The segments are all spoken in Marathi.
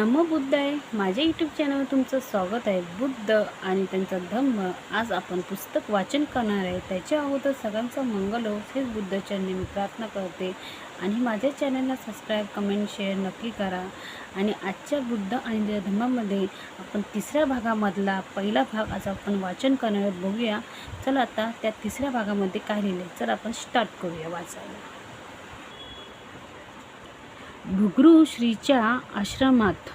नमो बुद्ध आहे. माझ्या यूट्यूब चॅनलवर तुमचं स्वागत आहे. बुद्ध आणि त्यांचा धम्म. आज आपण पुस्तक वाचन करणार आहे. त्याच्या अगोदर सगळ्यांचा मंगल हो. हेच बुद्धचरणी मी प्रार्थना करते. आणि माझ्या चॅनलला सबस्क्राईब कमेंट शेअर नक्की करा. आणि आजच्या बुद्ध आणि धम्मामध्ये आपण तिसऱ्या भागामधला पहिला भाग आज आपण वाचन करणार बघूया. चला आता त्या तिसऱ्या भागामध्ये काय लिहिले चला आपण स्टार्ट करूया वाचायला. भुगृश्रीच्या आश्रमात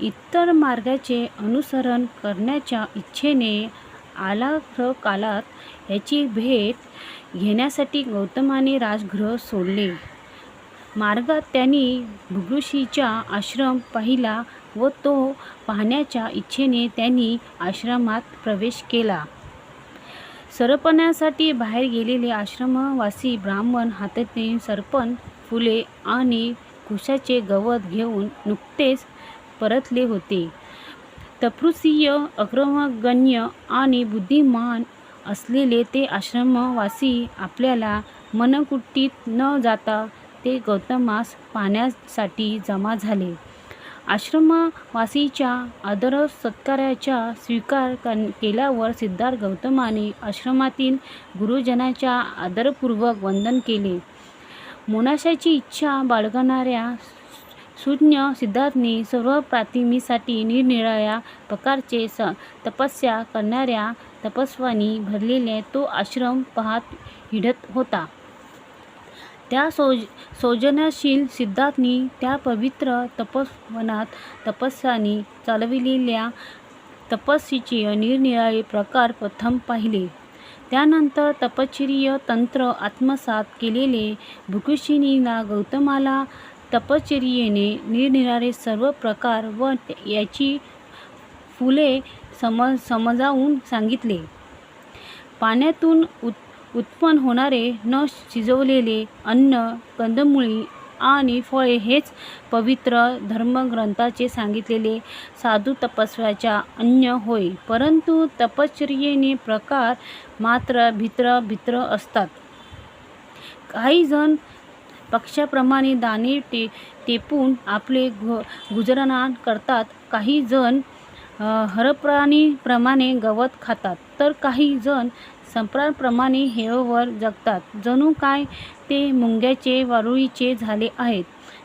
इतर मार्गाचे अनुसरण करण्याच्या इच्छेने आलाग्र कालात याची भेट घेण्यासाठी गौतमाने राजगृह सोडले. मार्गात त्यांनी भृगृषीचा आश्रम पाहिला व तो पाहण्याच्या इच्छेने त्यांनी आश्रमात प्रवेश केला. सरपणासाठी बाहेर गेलेले आश्रमवासी ब्राह्मण हातातील सरपण फुले आणि कुशाचे गवत घेऊन नुकतेच परतले होते. तपृसीय अक्रमगण्य आणि बुद्धिमान असलेले ते आश्रमवासी आपल्याला मनकुट्टीत न जाता ते गौतमास पाहण्यासाठी जमा झाले. आश्रमवासीच्या आदर सत्काराचा स्वीकार केल्यावर सिद्धार्थ गौतमाने आश्रमातील गुरुजनाच्या आदरपूर्वक वंदन केले. मोनाशाची इच्छा बाळगणाऱ्या शून्य सिद्धार्थने सर्व प्रातिमीसाठी निरनिराळ्या प्रकारचे स तपस्या करणाऱ्या तपस्वानी भरलेले तो आश्रम पाहत हिडत होता. त्या सौज सौजन्यशील सिद्धार्थनी त्या पवित्र तपस्वनात तपस्यानी चालविलेल्या तपस्वीचे निरनिराळे प्रकार प्रथम पाहिले. त्यानंतर तपश्चर्य तंत्र आत्मसात केलेले भुकुशिनीला गौतमाला तपश्चर्येने निरनिराळे सर्व प्रकार व याची फुले सम समजावून सांगितले. पाण्यातून उत् उत्पन्न होणारे न शिजवलेले अन्न कंदमुळी आणि फळे हेच पवित्र धर्मग्रंथाचे सांगितलेले साधू तपस्व्याच्या अन्य होय. परंतु तपश्चर्येने प्रकार मात्र भित्र भित्र असतात. काही जण पक्षाप्रमाणे दाणे टे टेपून आपले गु गुजराण करतात. काही जण हरप्राणीप्रमाणे गवत खातात. तर काही जण संप्राप्रमाणे हेवर जगतात. जणू काय ते मुंग्याचे वारुळीचे झाले आहेत.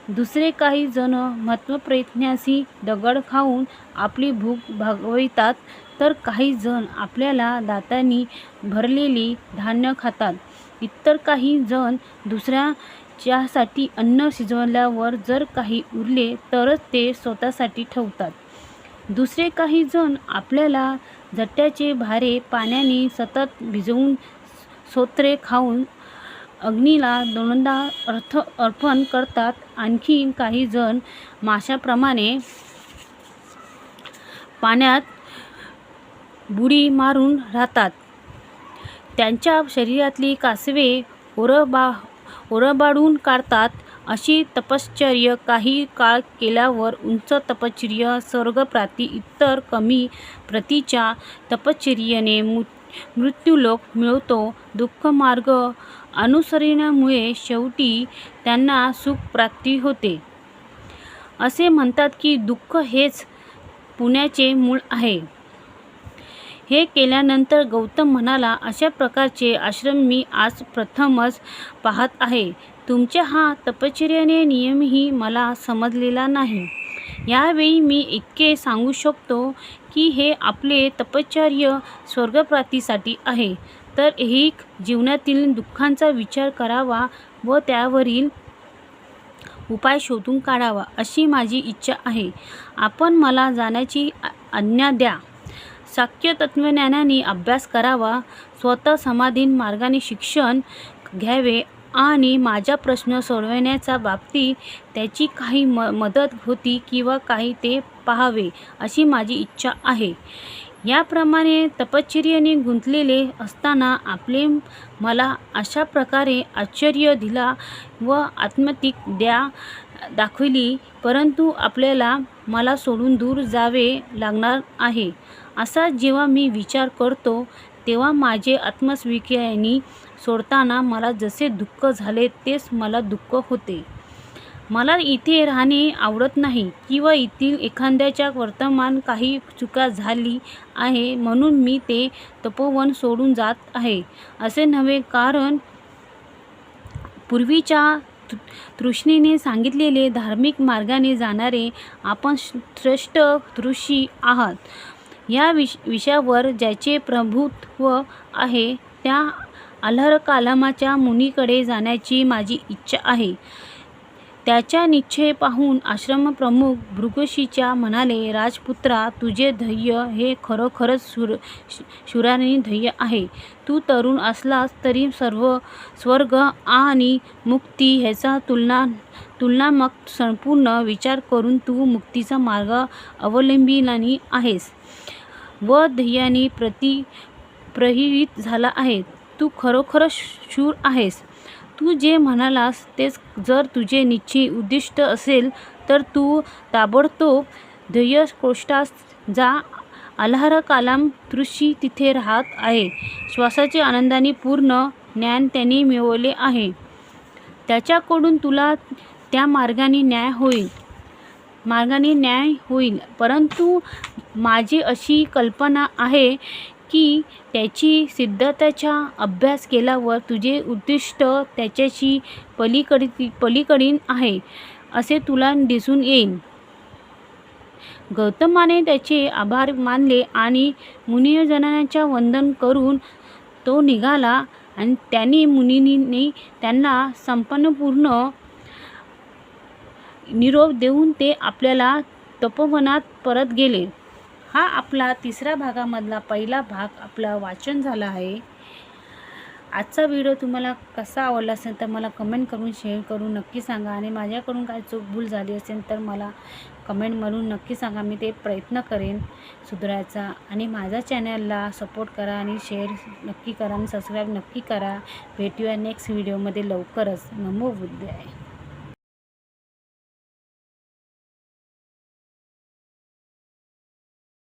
दुसरे काही जण महत्त्वप्रयत्नाशी दगड खाऊन आपली भूक भागवितात तर काही जण आपल्याला दातांनी भरलेली धान्य खातात. इतर काही जण दुसऱ्याच्यासाठी अन्न शिजवल्यावर जर काही उरले तरच ते स्वतःसाठी ठेवतात. दुसरे काही जण आपल्याला जट्ट्याचे भारे पाण्याने सतत भिजवून सोत्रे खाऊन अग्नीला दोनदा अर्थ अर्पण करतात. आणखी काही जण माशाप्रमाणे पाण्यात बुडी मारून राहतात. त्यांच्या शरीरातली कासवे ओरबा ओरबाडून काढतात. अशी तपश्चर्य काही काळ केल्यावर उंच तपश्चर्य स्वर्गप्राती इतर कमी प्रतीच्या तपश्चर्येने मु मृत्यूलोक मिळवतो. दुःखमार्ग अनुसरण्यामुळे शेवटी त्यांना सुखप्राप्ती होते. असे म्हणतात की दुःख हेच पुण्याचे मूळ आहे. हे केल्यानंतर गौतम म्हणाला अशा प्रकारचे आश्रम मी आज प्रथमच पाहत आहे. तुमच्या हा तपश्चर्याने नियमही मला समजलेला नाही. यावेळी मी इतके सांगू शकतो की हे आपले तपश्चर्य स्वर्गप्राप्तीसाठी आहे. तर एक जीवनातील दुःखांचा विचार करावा व त्यावरील उपाय शोधून काढावा अशी माझी इच्छा आहे. आपण मला जाण्याची आज्ञा द्या. शाक्य तत्त्वज्ञानाने अभ्यास करावा स्वतः समाधीन मार्गाने शिक्षण घ्यावे आणि माझा प्रश्न सोडवण्याच्या बाबतीत त्याची काही म मदत होती किंवा काही ते पाहावे अशी माझी इच्छा आहे. याप्रमाणे तपश्चर्याने गुंतलेले असताना आपले मला अशा प्रकारे आश्चर्य दिला व आत्मतिक द्या दाखविली परंतु आपल्याला मला सोडून दूर जावे लागणार आहे. असा जेव्हा मी विचार करतो तेव्हा माझे आत्मस्वीकाराने सोडताना मला जसे दुःख झाले तेच मला दुःख होते. मला इथे राहणे आवडत नाही किंवा येथील एखाद्याच्या वर्तमान काही चुका झाली आहे म्हणून मी ते तपोवन सोडून जात आहे. असे नव्हे कारण पूर्वीच्या तृष्णीने सांगितलेले धार्मिक मार्गाने जाणारे आपण श्रेष्ठ ऋषी आहात. या विष विषयावर ज्याचे प्रभुत्व आहे त्या अल्हर कालामाच्या मुनीकडे जाण्याची माझी इच्छा आहे. त्याच्या निश्चय पाहून आश्रमप्रमुख भृगशीच्या म्हणाले राजपुत्रा तुझे धैर्य हे खरोखरच सुर शुराने धैर्य आहे. तू तरुण असलास तरी सर्व स्वर्ग आणि मुक्ती ह्याचा तुलना तुलनामक संपूर्ण विचार करून तू मुक्तीचा मार्ग अवलंबिलानी आहेस व ध्येयाने प्रति प्रहित झाला आहे. तू खरोखरच शूर आहेस. तू जे म्हणालास तेच जर तुझे निश्चित उद्दिष्ट असेल तर तू ताबडतोब ध्येयकोष्ठास जा. अल्हार कालाम ऋषी तिथे राहत आहे. श्वासाचे आनंदाने पूर्ण ज्ञान त्यांनी मिळवले आहे. त्याच्याकडून तुला त्या मार्गाने न्याय होईल. मार्गाने न्याय होईल. परंतु माझी अशी कल्पना आहे की त्याची सिद्धतेचा अभ्यास केल्यावर तुझे उद्दिष्ट त्याच्याशी पलीकडी पलीकडील आहे असे तुला दिसून येईल गौतमाने त्याचे आभार मानले आणि मुनिजनाच्या वंदन करून तो निघाला आणि त्यांनी मुनिनी त्यांना संपन्नपूर्ण निरोप देऊन ते आपल्याला तपोवनात परत गेले. हा आपला तिसऱ्या भागामधला पहिला भाग आपला वाचन झाला आहे. आजचा व्हिडिओ तुम्हाला कसा आवडला असेल तर मला कमेंट करून शेअर करून नक्की सांगा आणि माझ्याकडून काय चूक भूल झाली असेल तर मला कमेंट म्हणून नक्की सांगा. मी ते प्रयत्न करेन सुधारायचा आणि माझ्या चॅनलला सपोर्ट करा आणि शेअर नक्की करा आणि सबस्क्राईब नक्की करा. भेटूया नेक्स्ट व्हिडिओमध्ये लवकरच. नमो बुद्धाय